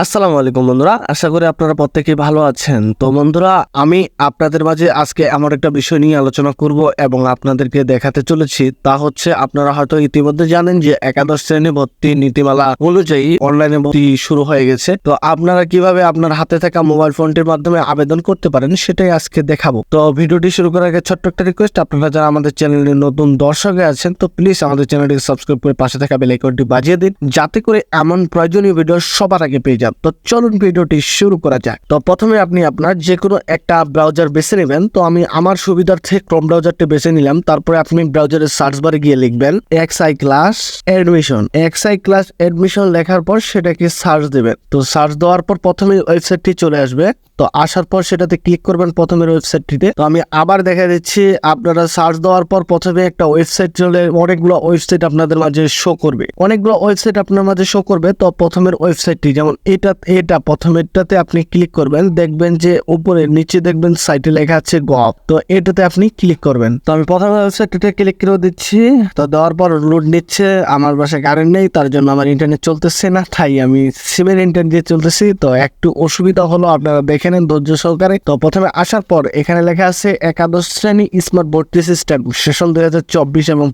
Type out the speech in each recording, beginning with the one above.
আসসালামু আলাইকুম বন্ধুরা, আশা করি আপনারা প্রত্যেকেই ভালো আছেন। তো বন্ধুরা, আমি আপনাদের মাঝে আজকে এমন একটা বিষয় নিয়ে আলোচনা করব এবং আপনাদেরকে দেখাতে চলেছি। তা হচ্ছে, আপনারা হয়তো ইতিমধ্যে জানেন যে একাদশ শ্রেণি ভর্তি নীতিমালা অনুযায়ী অনলাইনে ভর্তি শুরু হয়ে গেছে। তো আপনারা কীভাবে আপনার হাতে থাকা মোবাইল ফোনটির মাধ্যমে আবেদন করতে পারেন, সেটাই আজকে দেখাবো। তো ভিডিওটি শুরু করার আগে ছোট্ট একটা রিকোয়েস্ট আপনারা যারা আমাদের চ্যানেলের নতুন দর্শকে আছেন, তো প্লিজ আমাদের চ্যানেলটিকে সাবস্ক্রাইব করে পাশে থাকা বেল আইকনটি বাজিয়ে দিন। যাতে করে এমন প্রয়োজনীয় ভিডিও সবার আগে পেয়ে যান তো চলুন ভিডিওটি শুরু করা যাক। তো প্রথমে আপনি আপনার যে কোনো একটা ব্রাউজার বেছে নেবেন। তো আমি আমার সুবিধার্থে ক্রোম ব্রাউজারটি বেছে নিলাম। তারপরে আপনি ব্রাউজারের সার্চ বারে গিয়ে লিখবেন X I class admission X I class admission লেখার পর সেটাকে সার্চ দেবেন। তো সার্চ দেওয়ার পর প্রথমে ওয়েবসাইটটি চলে আসবে। তো আসার পর সেটাতে ক্লিক করবেন প্রথমের ওয়েবসাইটটিতে তো আমি আবার দেখা দিচ্ছি, আপনারা সার্চ দেওয়ার পর প্রথমে একটা ওয়েবসাইট চলে, অনেকগুলো ওয়েবসাইট আপনাদের মাঝে শো করবে। অনেকগুলো ওয়েবসাইট আপনার মাঝে শো করবে, তো প্রথমের ওয়েবসাইটটি যেমন এটা এটা, প্রথমেরটাতে আপনি ক্লিক করবেন, দেখবেন যে উপরে, নিচে দেখবেন সাইটে লেখা আছে গভ তো এটাতে আপনি ক্লিক করবেন। তো আমি প্রথমে ওয়েবসাইটটিতে ক্লিক করে দিচ্ছি, তো দেওয়ার পর লোড নিচ্ছে, আমার বাসায় কারেন্ট নেই, তার জন্য আমার ইন্টারনেট চলতেছে না, তাই আমি সিমের ইন্টারনেট দিয়ে চলতেছি, তো একটু অসুবিধা হলো, আপনারা দেখে নেন ধৈর্য সহকারে। তো প্রথমে আসার পর এখানে লেখা আছে, একাদশ শ্রেণি স্মার্ট ভর্তি সিস্টেম, সেশন দুই হাজার চব্বিশ এবং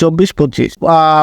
চব্বিশ পঁচিশ।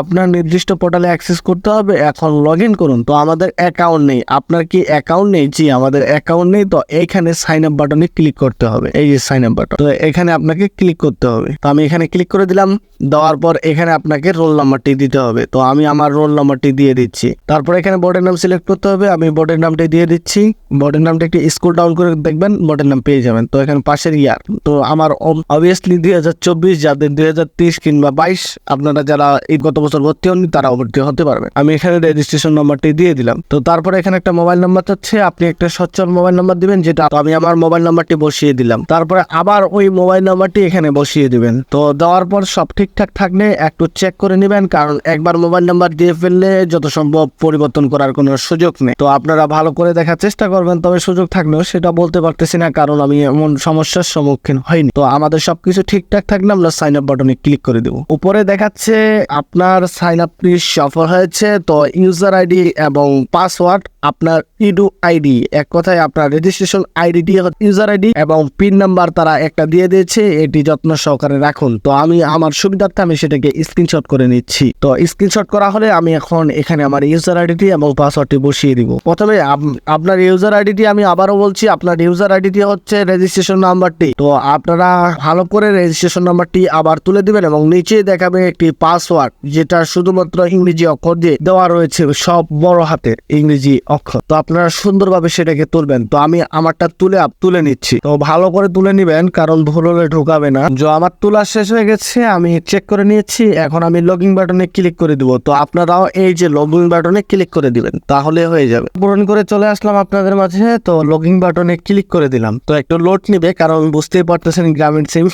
আপনার নির্দিষ্ট পোর্টালে অ্যাক্সেস করতে হবে, এখন লগ ইন করুন। তো আমাদের অ্যাকাউন্ট নেই। আপনার কি অ্যাকাউন্ট নেই? জি, আমাদের অ্যাকাউন্ট নেই। তো এইখানে সাইন আপ বাটনে ক্লিক করতে হবে। এই যে সাইন আপ বাটন। তো এখানে আপনাকে ক্লিক করতে হবে। তো আমি এখানে ক্লিক করে দিলাম। দেওয়ার পর এখানে আপনাকে রোল নাম্বারটি দিতে হবে। তো আমি আমার রোল নাম্বারটি দিয়ে দিচ্ছি। তারপর এখানে বোর্ডের নাম সিলেক্ট করতে হবে। আমি বোর্ডের নামটি দিয়ে দিচ্ছি। বোর্ডের নামটা একটু স্কুল ডাউন করে দেখবেন বোর্ডের নাম পেয়ে যাবেন। তো এখানে পাশের ইয়ার তো আমার অবভিয়াসলি দুই হাজার চব্বিশ যাদের দুই হাজার তেইশ কিংবা বাইশ আপনারা যারা এই গত বছর ভর্তি হননি, তারা ভর্তি হতে পারবেন। আমি এখানে রেজিস্ট্রেশন নাম্বারটি দিয়ে দিলাম। তো তারপরে এখানে একটা মোবাইল নাম্বার চাচ্ছে আপনি একটা সচ্ছল মোবাইল নাম্বার দিবেন, যেটা আমি আমার মোবাইল নাম্বারটি বসিয়ে দিলাম। তারপরে আবার ওই মোবাইল নাম্বারটি এখানে বসিয়ে দিবেন। তো দেওয়ার পর সব ঠিকঠাক থাকলে একটু চেক করে নেবেন, কারণ একবার মোবাইল নাম্বার দিয়ে ফেললে যত সম্ভব পরিবর্তন করার কোনো সুযোগ নেই। তো আপনারা ভালো করে দেখার চেষ্টা করবেন, তবে সুযোগ থাকলেও সেটা বলতে পারতেছি না, কারণ আমি এমন সমস্যার সম্মুখীন হয়নি তো আমাদের সবকিছু ঠিকঠাক থাকলে আমরা সাইন আপ বাটনে ক্লিক করে দেবো। উপরে দেখাচ্ছে আপনার সাইন আপটি সফল হয়েছে, তো ইউজার আইডি এবং পাসওয়ার্ড আপনার ইডু আইডি, এক কথায় আপনার রেজিস্ট্রেশন আইডি দিয়ে ইউজার আইডি এবং পিন নাম্বার তারা একটা দিয়ে দিয়েছে, এটি যত্ন সহকারে রাখুন। তো আমি, আমার সুবিধার্থে আমি সেটাকে স্ক্রিনশট করে নিচ্ছি। তো স্ক্রিনশট করা হলে আমি এখন এখানে আমার ইউজার আইডিটি এবং পাসওয়ার্ডটি বসিয়ে দিব। প্রথমে আপ- আপনার ইউজার আইডিটি আমি আবারও বলছি, আপনার ইউজার আইডিটি হচ্ছে রেজিস্ট্রেশন নাম্বারটি তো আপনারা ভালো করে রেজিস্ট্রেশন নাম্বারটি আবার তুলে দিবেন এবং নিচে দেখাবে একটি পাসওয়ার্ড যেটা শুধুমাত্র ইংরেজি অক্ষর দিয়ে দেওয়া রয়েছে সব বড় হাতের ইংরেজি অক্ষর তো আপনারা সুন্দরভাবে সেটাকে তুলবেন। তো আমি আমারটা তুলে তুলে নিচ্ছি। তো ভালো করে তুলে নিবেন, কারণ ভুল হলে ঢোকাবে না। যে, আমার তোলা শেষ হয়ে গেছে, আমি চেক করে নিয়েছি। এখন আমি লগিং বাটনে ক্লিক করে দিব। তো আপনারাও এই যে লগিং বাটনে ক্লিক করে দিবেন, তাহলে হয়ে যাবে। পূরণ করে চলে আসলাম আপনাদের মাঝে। তো লগিং বাটনে ক্লিক করে দিলাম। তো একটু লোড নিবে, কারণ বুঝতেই পারতেছেন গ্রামীণ সিম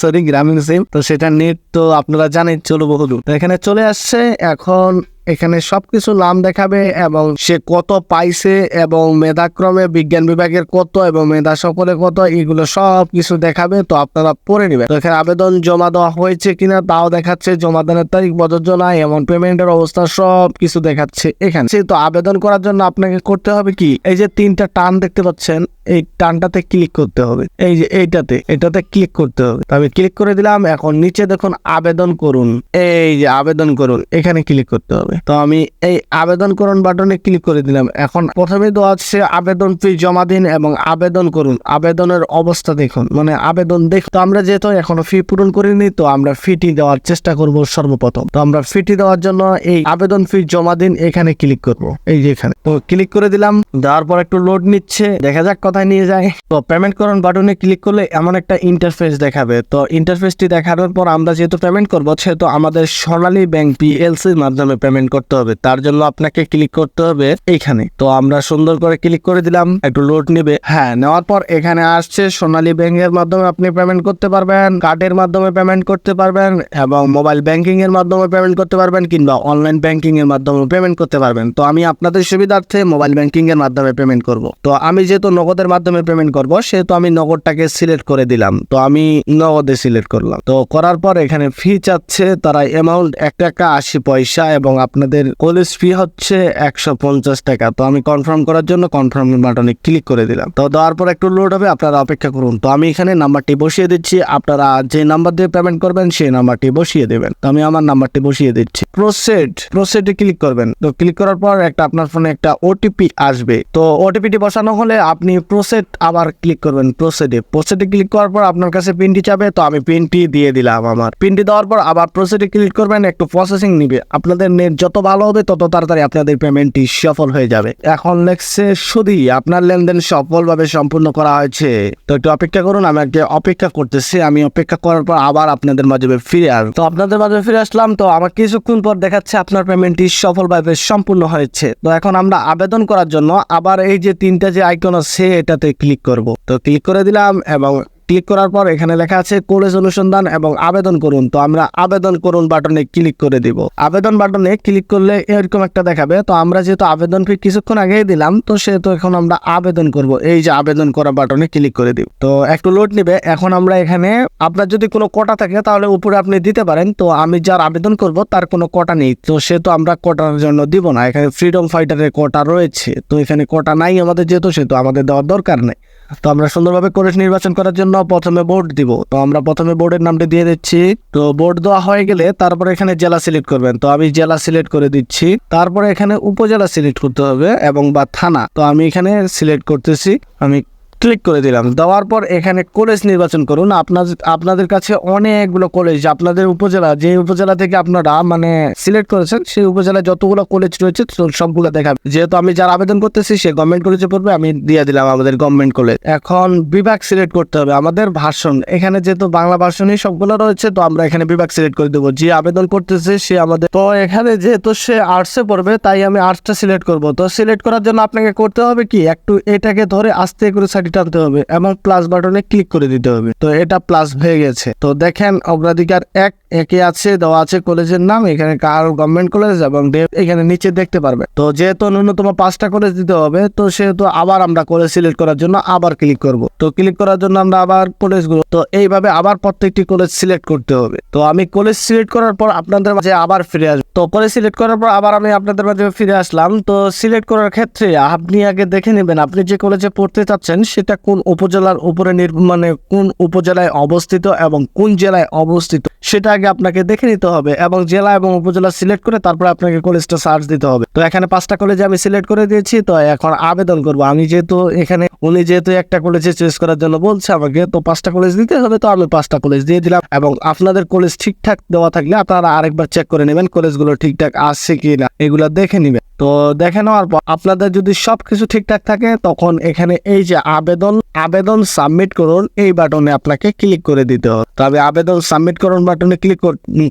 সরি গ্রামীণ সিম তো সেটা নেট তো আপনারা জানেন চলো বহুদূর তো এখানে চলে আসছে, এখন এখানে সবকিছু নাম দেখাবে এবং সে কত পাইছে এবং মেধাক্রমে বিজ্ঞান বিভাগের কত এবং মেধা সকলে কত, এগুলো সব কিছু দেখাবে, তো আপনারা পড়ে নেবেন। তো এখানে আবেদন জমা দেওয়া হয়েছে কিনা তাও দেখাচ্ছে, জমা দানের তারিখ প্রযোজ্য নাই এবং পেমেন্টের অবস্থা সব কিছু দেখাচ্ছে এখানে। তো আবেদন করার জন্য আপনাকে করতে হবে কি, এই যে তিনটা টান দেখতে পাচ্ছেন এই টানটাতে ক্লিক করতে হবে। এই যে এইটাতে, এটাতে ক্লিক করতে হবে। আমি ক্লিক করে দিলাম, এখন নিচে দেখুন আবেদন করুন। এই যে আবেদন করুন, এখানে ক্লিক করতে হবে। তো আমি এই আবেদন করুন বাটনে ক্লিক করে দিলাম। এখন প্রথমে দেওয়া আছে আবেদন ফি জমা দিন এবং আবেদন করুন। আবেদনের অবস্থা দেখুন মানে আবেদন দেখ তো আমরা যেহেতু এখনও ফি পূরণ করিনি, তো আমরা ফিটি দেওয়ার চেষ্টা করব সর্বপ্রথম। তো আমরা ফিটি দেওয়ার জন্য এই আবেদন ফি জমা দিন, এখানে ক্লিক করব। এই যে এখানে। তো ক্লিক করে দিলাম, দেওয়ার পর একটু লোড নিচ্ছে। দেখা যাক কোথায় নিয়ে যায়। তো পেমেন্ট করুন বাটনে ক্লিক করলে এমন একটা ইন্টারফেস দেখাবে। তো ইন্টারফেসটি দেখানোর পর আমরা যেহেতু পেমেন্ট করব, সেহেতু আমাদের সোনালী ব্যাংক পিএলসির মাধ্যমে পেমেন্ট করতে হবে। তার জন্য আপনাকে ক্লিক করতে হবে এইখানে। তো আমরা সুন্দর করে ক্লিক করে দিলাম, একটু লোড নেবে। হ্যাঁ নেওয়ার পর এখানে আসছে সোনালী ব্যাংকের মাধ্যমে আপনি পেমেন্ট করতে পারবেন কার্ডের মাধ্যমে পেমেন্ট করতে পারবেন এবং মোবাইল ব্যাংকিং এর মাধ্যমে পেমেন্ট করতে পারবেন কিংবা অনলাইন ব্যাংকিং এর মাধ্যমে পেমেন্ট করতে পারবেন। তো আমি আপনাদের সুবিধার্থে মোবাইল ব্যাংকিং এর মাধ্যমে পেমেন্ট করব। তো আমি যেহেতু নগদ নগদের মাধ্যমে পেমেন্ট করব, সেহেতু আমি নগদটাকে সিলেক্ট করে দিলাম। তো আমি নগদে সিলেক্ট করলাম। তো করার পর এখানে ফি চাচ্ছে তারা অ্যামাউন্ট এক টাকা আশি পয়সা এবং আপনাদের কলেজ ফি হচ্ছে একশো পঞ্চাশ টাকা। তো আমি কনফার্ম করার জন্য কনফার্ম বাটনে ক্লিক করে দিলাম। তো দেওয়ার পর একটু লোড হবে, আপনারা অপেক্ষা করুন। তো আমি এখানে নাম্বারটি বসিয়ে দিচ্ছি। আপনারা যে নাম্বার দিয়ে পেমেন্ট করবেন, সেই নাম্বারটি বসিয়ে দেবেন। তো আমি আমার নাম্বারটি বসিয়ে দিচ্ছি। প্রসেড প্রসেডে ক্লিক করবেন। তো ক্লিক করার পর একটা আপনার ফোনে একটা ওটিপি আসবে। তো ওটিপিটি বসানো হলে আপনি প্রসেড আবার ক্লিক করবেন প্রসেডে প্রসেডে ক্লিক করার পর আপনার কাছে পিনটি চাবে, তো আমি পিনটি দিয়ে দিলাম আমার। পিনটি দেওয়ার পর আবার প্রসেডে ক্লিক করবেন, একটু প্রসেসিং নিবে। আপনাদের নেট যত ভালো হবে, তত তাড়াতাড়ি আপনাদের পেমেন্টটি সফল হয়ে যাবে। এখন লেখছে শুধু আপনার লেনদেন সফলভাবে সম্পূর্ণ করা হয়েছে। তো একটু অপেক্ষা করুন, আমি আগে অপেক্ষা করতেছি। আমি অপেক্ষা করার পর আবার আপনাদের মাঝে ফিরে আস তো আপনাদের মাঝে ফিরে আসলাম, তো আমার কিছুক্ষণ পর দেখাচ্ছে আপনার পেমেন্টটি সফলভাবে সম্পূর্ণ হয়েছে। তো এখন আমরা আবেদন করার জন্য আবার এই যে তিনটা যে আইকন আছে এটাতে ক্লিক করব। তো ক্লিক করে দিলাম এবং ক্লিক করার পর এখানে লেখা আছে কলেজ অনুসন্ধান এবং আবেদন করুন। তো আমরা আবেদন করুন বাটনে ক্লিক করে দিব। আবেদন বাটনে ক্লিক করলে এরকম একটা দেখাবে। তো আমরা যেহেতু আবেদন ফি কিছুক্ষণ আগেই দিলাম, তো সেহেতু এখন আমরা আবেদন করব। এই যে আবেদন করা বাটনে ক্লিক করে দিব। তো একটু লোড নেবে। এখন আমরা এখানে আপনার যদি কোনো কোটা থাকে, তাহলে উপরে আপনি দিতে পারেন। তো আমি যার আবেদন করব, তার কোনো কোটা নেই। তো সেহেতু আমরা কোটার জন্য দিব না। এখানে ফ্রিডম ফাইটারের কোটা রয়েছে। তো এখানে কোটা নাই আমাদের যেহেতু, সেহেতু আমাদের দেওয়ার দরকার নেই। তো আমরা সুন্দরভাবে করে নির্বাচন করার জন্য প্রথমে বোর্ড দিব। তো আমরা প্রথমে বোর্ডের নামটি দিয়ে দিচ্ছি। তো বোর্ড দেওয়া হয়ে গেলে তারপরে এখানে জেলা সিলেক্ট করবেন। তো আমি জেলা সিলেক্ট করে দিচ্ছি। তারপরে এখানে উপজেলা সিলেক্ট করতে হবে এবং বা থানা। তো আমি এখানে সিলেক্ট করতেছি। আমি ক্লিক করে দিলাম। দেওয়ার পর এখানে কলেজ নির্বাচন করুন। আপনাদের আপনাদের কাছে অনেকগুলো কলেজ আপনাদের উপজেলা, যে উপজেলা থেকে আপনারা মানে সিলেক্ট করেছেন, সেই উপজেলায় যতগুলো কলেজ রয়েছে সবগুলো দেখাবে যেহেতু আমি যার আবেদন করতেছি, সে গভর্নমেন্ট কলেজে পড়বে, আমি দিয়ে দিলাম আমাদের গভর্নমেন্ট কলেজ এখন বিভাগ সিলেক্ট করতে হবে। আমাদের ভাষণ, এখানে যেহেতু বাংলা ভাষণই সবগুলো রয়েছে, তো আমরা এখানে বিভাগ সিলেক্ট করে দেবো। যে আবেদন করতেছে, সে আমাদের, তো এখানে যেহেতু সে আর্টসে পড়বে, তাই আমি আর্টসটা সিলেক্ট করব। তো সিলেক্ট করার জন্য আপনাকে করতে হবে কি, একটু এটাকে ধরে আস্তে করে সাইডে টানতে হবে এবং প্লাস বাটনে ক্লিক করে দিতে হবে। তো এটা প্লাস হয়ে গেছে। তো দেখেন অগ্রাধিকার এক একে আছে, দেওয়া আছে কলেজের নাম, এখানে কার গভর্নমেন্ট কলেজ এবং এখানে নিচে দেখতে পারবে। তো যেহেতু ন্যূনতম পাঁচটা কলেজ দিতে হবে, তো সেহেতু আবার আমরা কলেজ সিলেক্ট করার জন্য আবার ক্লিক করব। তো ক্লিক করার জন্য আমরা আবার কলেজগুলো তো এইভাবে আবার প্রত্যেকটি কলেজ সিলেক্ট করতে হবে। তো আমি কলেজ সিলেক্ট করার পর আপনাদের মাঝে আবার ফিরে আসব। তো কলেজ সিলেক্ট করার পর আবার আমি আপনাদের মাঝে ফিরে আসলাম। তো সিলেক্ট করার ক্ষেত্রে আপনি আগে দেখে নেবেন, আপনি যে কলেজে পড়তে চাচ্ছেন, সেটা কোন উপজেলার উপরে মানে কোন উপজেলায় অবস্থিত এবং কোন জেলায় অবস্থিত। সেটা আগে আপনাকে দেখে নিতে হবে এবং জেলা এবং উপজেলা সিলেক্ট করে তারপরে আপনাকে কলেজটা সার্চ দিতে হবে। তো এখানে পাঁচটা কলেজে আমি সিলেক্ট করে দিয়েছি, তো এখন আবেদন করব। আমি যেহেতু এখানে, উনি যেহেতু একটা কলেজে চয়েস করার জন্য বলছে আমাকে, তো পাঁচটা কলেজ দিতে হবে, তো আমি পাঁচটা কলেজ দিয়ে দিলাম এবং আপনাদের কলেজ ঠিকঠাক দেওয়া থাকলে আপনারা আরেকবার চেক করে নেবেন কলেজগুলো ঠিকঠাক আসছে কি না এগুলো দেখে নেবেন। তো দেখে নেওয়ার পর আপনাদের যদি সব কিছু ঠিকঠাক থাকে, তখন এখানে এই যে আবেদন আবেদন সাবমিট করুন, এই বাটনে আপনাকে ক্লিক করে দিতে হবে। তো আমি আবেদন সাবমিট করুন বাটনে ক্লিক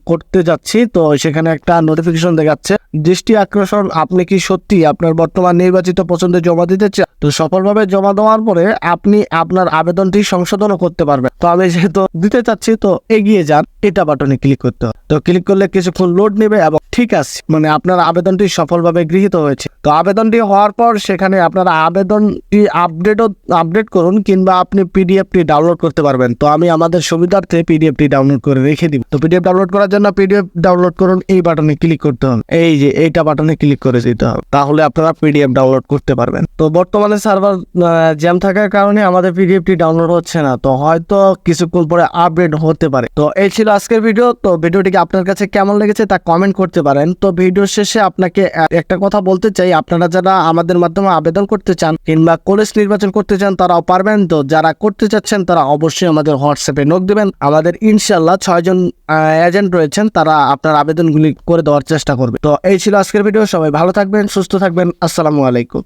করতে যাচ্ছি। তো সেখানে একটা নোটিফিকেশন দেখাচ্ছে। দৃষ্টি আকর্ষণ, আপনি কি সত্যি আপনার বর্তমান নির্বাচিত পছন্দে জমা দিতে তো সফলভাবে জমা দেওয়ার পরে আপনি আপনার আবেদনটি সংশোধনও করতে পারবেন। তো আমি যেহেতু দিতে চাচ্ছি, তো এগিয়ে যান। এটা বাটনে ক্লিক করতে হবে। তো ক্লিক করলে কিছুক্ষণ লোড নেবে এবং ঠিক আছে মানে আপনার আবেদনটি সফলভাবে গৃহীত হয়েছে। তো আবেদনটি হওয়ার পর সেখানে আপনার আবেদনটি আপডেটও, আপডেট করুন কিংবা আপনি পিডিএফটি ডাউনলোড করতে পারবেন। তো আমি আমাদের সুবিধার্থে পিডিএফটি ডাউনলোড করে রেখে দিব। তো পিডিএফ ডাউনলোড করার জন্য পিডিএফ ডাউনলোড করুন, এই বাটনে ক্লিক করতে হবে। এই যে, এইটা বাটনে ক্লিক করে দিতে হবে। তাহলে আপনারা পিডিএফ ডাউনলোড করতে পারবেন। তো বর্তমানে সার্ভার জ্যাম থাকার কারণে আমাদের পিডিএফটি ডাউনলোড হচ্ছে না। তো হয়তো কিছুক্ষণ পরে আপডেট হতে পারে। তো এই ছিল আজকের ভিডিও তো ভিডিওটিকে আপনার কাছে কেমন লেগেছে তা কমেন্ট করতে পারেন। তো ভিডিও শেষে আপনাকে একটা কথা বলতে চাই। আপনারা যারা আমাদের মাধ্যমে আবেদন করতে চান কিংবা কলেজ নির্বাচন করতে চান, তারাও পারবেন। তো যারা করতে চাচ্ছেন, তারা অবশ্যই আমাদের হোয়াটসঅ্যাপে নোট দেবেন। আমাদের ইনশাল্লাহ ছয়জন এজেন্ট রয়েছেন। তারা আপনার আবেদনগুলি করে দেওয়ার চেষ্টা করবে। তো এই ছিল আজকের ভিডিও সবাই ভালো থাকবেন, সুস্থ থাকবেন। আসসালামু আলাইকুম।